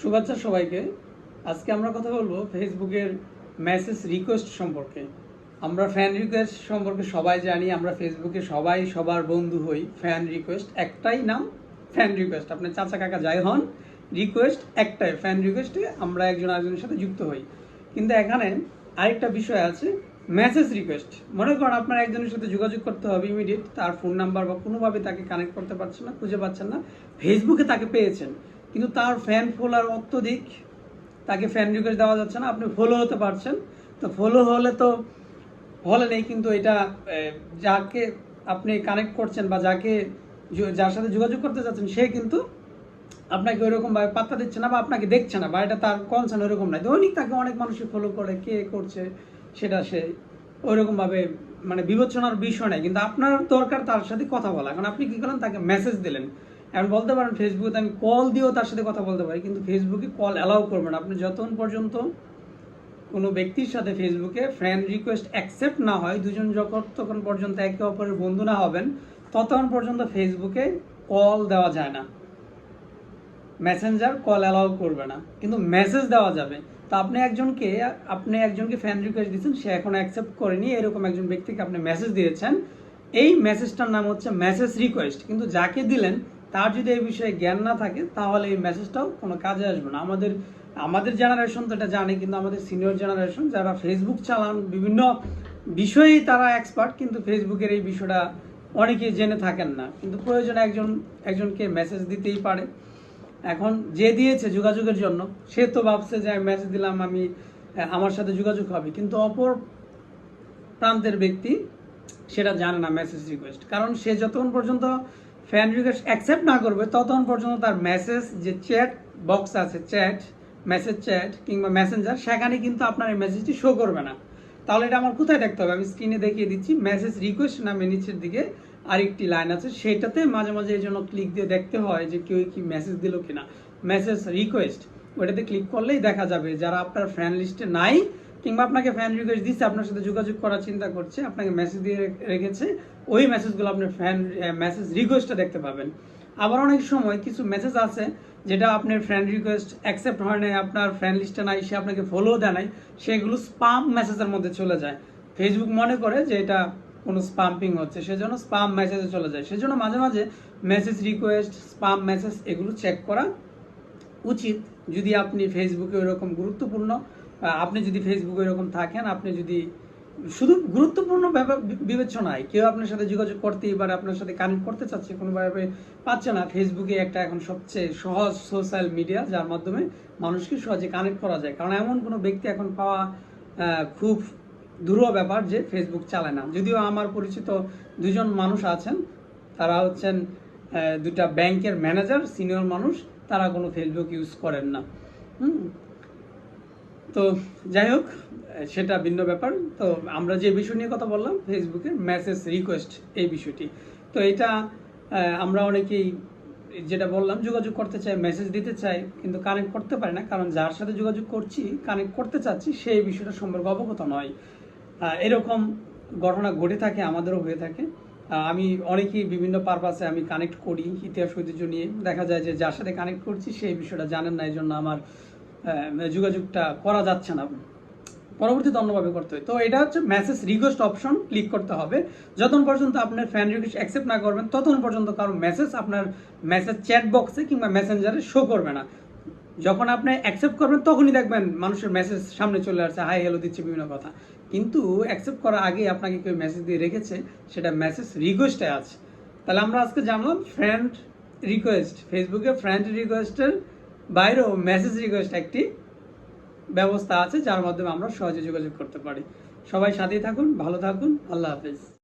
শুভেচ্ছা সবাইকে। আজকে আমরা কথা বলব ফেসবুকের মেসেজ রিকোয়েস্ট সম্পর্কে। আমরা ফ্যান রিকোয়েস্ট সম্পর্কে সবাই জানি, আমরা ফেসবুকে সবাই সবার বন্ধু হই, ফ্যান রিকোয়েস্ট। একটাই নাম, ফ্যান রিকোয়েস্ট। আপনার চাচা কাকা যাই হন, রিকোয়েস্ট একটাই, ফ্যান রিকোয়েস্টে আমরা একজন আরেকজনের সাথে যুক্ত হই। কিন্তু এখানে আরেকটা বিষয় আছে, মেসেজ রিকোয়েস্ট। মনে করেন আপনার একজনের সাথে যোগাযোগ করতে হবে ইমিডিয়েট, তার ফোন নাম্বার বা কোনোভাবে তাকে কানেক্ট করতে পারছেন না, খুঁজে পাচ্ছেন না, ফেসবুকে তাকে পেয়েছেন। কিন্তু তার ফ্যান ফলোয়ার অত্যধিক। তাকে ফ্যান রিকোয়েস্ট দেওয়া যাচ্ছে না, আপনি ফলো হতে পারছেন। তো ফলো হলে তো হলে নেই, কিন্তু এটা যাকে আপনি কানেক্ট করছেন বা যাকে যার সাথে যোগাযোগ করতে যাচ্ছেন, সে কিন্তু আপনাকে ওইরকম ভাবে পাত্তা দিচ্ছে না বা আপনাকে দেখছে না বা এটা তার কনসার্ন ওইরকম নাই। দৈনিক তাকে অনেক মানুষই ফলো করে, কে করছে সেটা সে ওইরকম ভাবে মানে বিবেচনার বিষয় নেই। কিন্তু আপনার দরকার তার সাথে কথা বলা। কারণ আপনি কি করলেন? তাকে মেসেজ দিলেন। এখন বলতে পারেন ফেসবুকে আমি কল দিয়েও তার সাথে কথা বলতে পারি, কিন্তু ফেসবুকে কল অ্যালাউ করবেন আপনি যতক্ষণ পর্যন্ত কোনো ব্যক্তির সাথে ফেসবুকে ফ্রেন্ড রিকোয়েস্ট অ্যাকসেপ্ট না হয়, দুজন যতক্ষণ পর্যন্ত একে অপরের বন্ধু না হবেন, ততক্ষণ পর্যন্ত ফেসবুকে কল দেওয়া যায় না। মেসেঞ্জার কল অ্যালাউ করবে না, কিন্তু মেসেজ দেওয়া যাবে। তো আপনি একজনকে আপনি একজনকে ফ্যান রিকোয়েস্ট দিয়েছেন সে এখন অ্যাকসেপ্ট করেনি, এরকম একজন ব্যক্তিকে আপনি মেসেজ দিয়েছেন। এই মেসেজটার নাম হচ্ছে মেসেজ রিকোয়েস্ট কিন্তু যাকে দিলেন তার যদি এই বিষয়ে জ্ঞান না থাকে, তাহলে এই মেসেজটাও কোনো কাজে আসবে না। আমাদের আমাদের জেনারেশন তো এটা জানে, কিন্তু আমাদের সিনিয়র জেনারেশন যারা ফেসবুক চালান, বিভিন্ন বিষয়েই তারা এক্সপার্ট কিন্তু ফেসবুকের এই বিষয়টা অনেকেই জেনে থাকেন না। কিন্তু প্রয়োজনে একজন, একজনকে মেসেজ দিতেই পারে। এখন যে দিয়েছে যোগাযোগের জন্য, সে তো ভাবছে যে, আমি মেসেজ দিলাম, আমি, আমার সাথে যোগাযোগ হবে। কিন্তু অপর প্রান্তের ব্যক্তি সেটা জানে না মেসেজ রিকোয়েস্ট কারণ সে যতক্ষণ পর্যন্ত ফ্যান রিকোয়েস্ট অ্যাকসেপ্ট না করবে, ততক্ষণ পর্যন্ত তার মেসেজ যে চ্যাট বক্স আছে চ্যাট মেসেজ চ্যাট কিংবা মেসেঞ্জার সেখানে কিন্তু আপনার এই মেসেজটি শো করবে না। তাহলে এটা আমার কোথায় দেখতে হবে? আমি স্ক্রিনে দেখিয়ে দিচ্ছি মেসেজ রিকোয়েস্ট নামে নিচের দিকে আরেকটি লাইন আছে, সেটাতে মাঝে মাঝে এই জন্য ক্লিক দিয়ে দেখতে হয় যে কেউ কি মেসেজ দিল কিনা। মেসেজ রিকোয়েস্ট ওটাতে ক্লিক করলেই দেখা যাবে, যারা আপনার ফ্রেন্ড লিস্টে নাই কিংবা আপনাকে ফ্যান রিকোয়েস্ট দিচ্ছে আপনার সাথে যোগাযোগ করার চিন্তা করছে, আপনাকে মেসেজ দিয়ে রেখেছে, ওই মেসেজগুলো আপনার ফ্যান মেসেজ রিকোয়েস্টটা দেখতে পাবেন। আবার অনেক সময় কিছু মেসেজ আছে যেটা আপনার ফ্রেন্ড রিকোয়েস্ট অ্যাকসেপ্ট হয় নাই, আপনার ফ্রেন্ড লিস্টে নাই, সে আপনাকে ফলো দেয় নাই, সেগুলো স্পাম মেসেজের মধ্যে চলে যায়। ফেসবুক মনে করে যে এটা কোনো স্পাম্পিং হচ্ছে, সেজন্য স্পাম মেসেজে চলে যায়। সেজন্য মাঝে মাঝে মেসেজ রিকোয়েস্ট স্পাম মেসেজ এগুলো চেক করা উচিত। যদি আপনি ফেসবুকে ওইরকম গুরুত্বপূর্ণ আপনি যদি ফেসবুকে এরকম থাকেন, আপনি যদি শুধু গুরুত্বপূর্ণ বিবেচনায় কেউ আপনার সাথে যোগাযোগ করতে পারে আপনার সাথে কানেক্ট করতে চাচ্ছে কোনোভাবে পাচ্ছে না। ফেসবুকে একটা এখন সবচেয়ে সহজ সোশ্যাল মিডিয়া যার মাধ্যমে মানুষকে সহজে কানেক্ট করা যায়। কারণ এমন কোনো ব্যক্তি এখন পাওয়া খুব দুরূহ ব্যাপার যে ফেসবুক চালায় না। যদিও আমার পরিচিত দুজন মানুষ আছেন, তারা হচ্ছেন দুটা ব্যাংকের ম্যানেজার সিনিয়র মানুষ, তারা কোনো ফেসবুক ইউজ করেন না। হুম? তো যাই হোক, সেটা ভিন্ন ব্যাপার। তো আমরা যে বিষয় নিয়ে কথা বললাম ফেসবুকের মেসেজ রিকোয়েস্ট এই বিষয়টি। তো এটা আমরা অনেকেই যেটা বললাম, যোগাযোগ করতে চাই মেসেজ দিতে চাই, কিন্তু কানেক্ট করতে পারি না। কারণ যার সাথে যোগাযোগ করছি কানেক্ট করতে চাচ্ছি সেই বিষয়টা সম্পর্কে অবগত নয়। এরকম ঘটনা ঘটে থাকে, আমাদেরও হয়ে থাকে। আমি অনেকেই বিভিন্ন পারপাসে আমি কানেক্ট করি, ইতিহাস ঐতিহ্য নিয়ে। দেখা যায় যে যার সাথে কানেক্ট করছি সেই বিষয়টা জানেন না এই জন্য আমার যোগাযোগটা করা যাচ্ছে না। পরবর্তীতে অন্যভাবে করতে হয়। তো এটা হচ্ছে মেসেজ রিকোয়েস্ট অপশন ক্লিক করতে হবে। যতক্ষণ পর্যন্ত আপনার ফ্যান রিকোয়েস্ট অ্যাকসেপ্ট না করবেন, ততক্ষণ পর্যন্ত কারও মেসেজ আপনার মেসেজ চ্যাট বক্সে কিংবা মেসেঞ্জারে শো করবে না। যখন আপনি অ্যাকসেপ্ট করবেন, তখনই দেখবেন মানুষের মেসেজ সামনে চলে আসছে হাই হ্যালো দিচ্ছে বিভিন্ন কথা। কিন্তু অ্যাকসেপ্ট করার আগে আপনাকে কেউ মেসেজ দিয়ে রেখেছে, সেটা মেসেজ রিকোয়েস্টে আছে। তাহলে আমরা আজকে জানলাম ফ্রেন্ড রিকোয়েস্ট ফেসবুকে ফ্রেন্ড রিকোয়েস্টের বাইরেও মেসেজ রিকোয়েস্ট একটি ব্যবস্থা আছে, যার মাধ্যমে আমরা সহজে যোগাযোগ করতে পারি। সবাই সাথেই থাকুন, ভালো থাকুন, আল্লাহ হাফেজ।